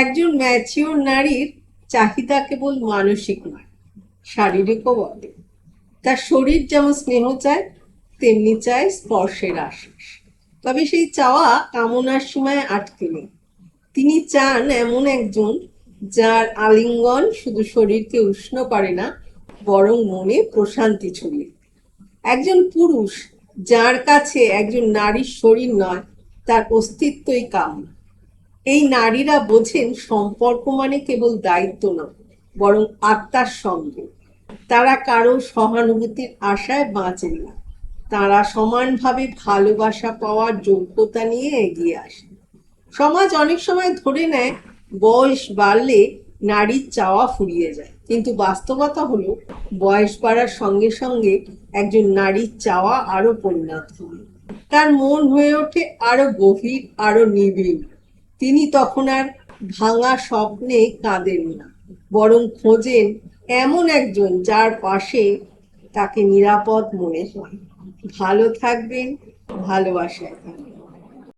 একজন ম্যাচিওর নারীর চাহিদা কেবল মানসিক নয়, শারীরিকও বটে। তার শরীর যেমন স্নেহ চায়, তেমনি চায় স্পর্শের আশ্বাস। তবে সেই চাওয়া কামনার সময় আটকে নেই। তিনি চান এমন একজন যার আলিঙ্গন শুধু শরীরকে উষ্ণ করে না, বরং মনে প্রশান্তি ছড়িয়ে একজন পুরুষ যার কাছে একজন নারীর শরীর নয়, তার অস্তিত্বই কামনা এই নারীরা বোঝেন সম্পর্ক মানে কেবল দায়িত্ব না, বরং আত্মার সঙ্গে। তারা কারও সহানুভূতির আশায় বাঁচেন না। তারা সমানভাবে ভালোবাসা পাওয়ার যোগ্যতা নিয়ে এগিয়ে আসে সমাজ অনেক সময় ধরে নেয়, বয়স বাড়লে নারীর চাওয়া ফুরিয়ে যায়। কিন্তু বাস্তবতা হলো, বয়স বাড়ার সঙ্গে সঙ্গে একজন নারীর চাওয়া আরও পরিণত হয়। তার মন হয়ে ওঠে আরও গভীর, আরও নিবিড়। তিনি তখন আর ভাঙা স্বপ্নে কাঁদেন না, বরং খোঁজেন এমন একজন যার পাশে তাকে নিরাপদ মনে হয়। ভালো থাকবেন, ভালোবাসায় থাকবেন।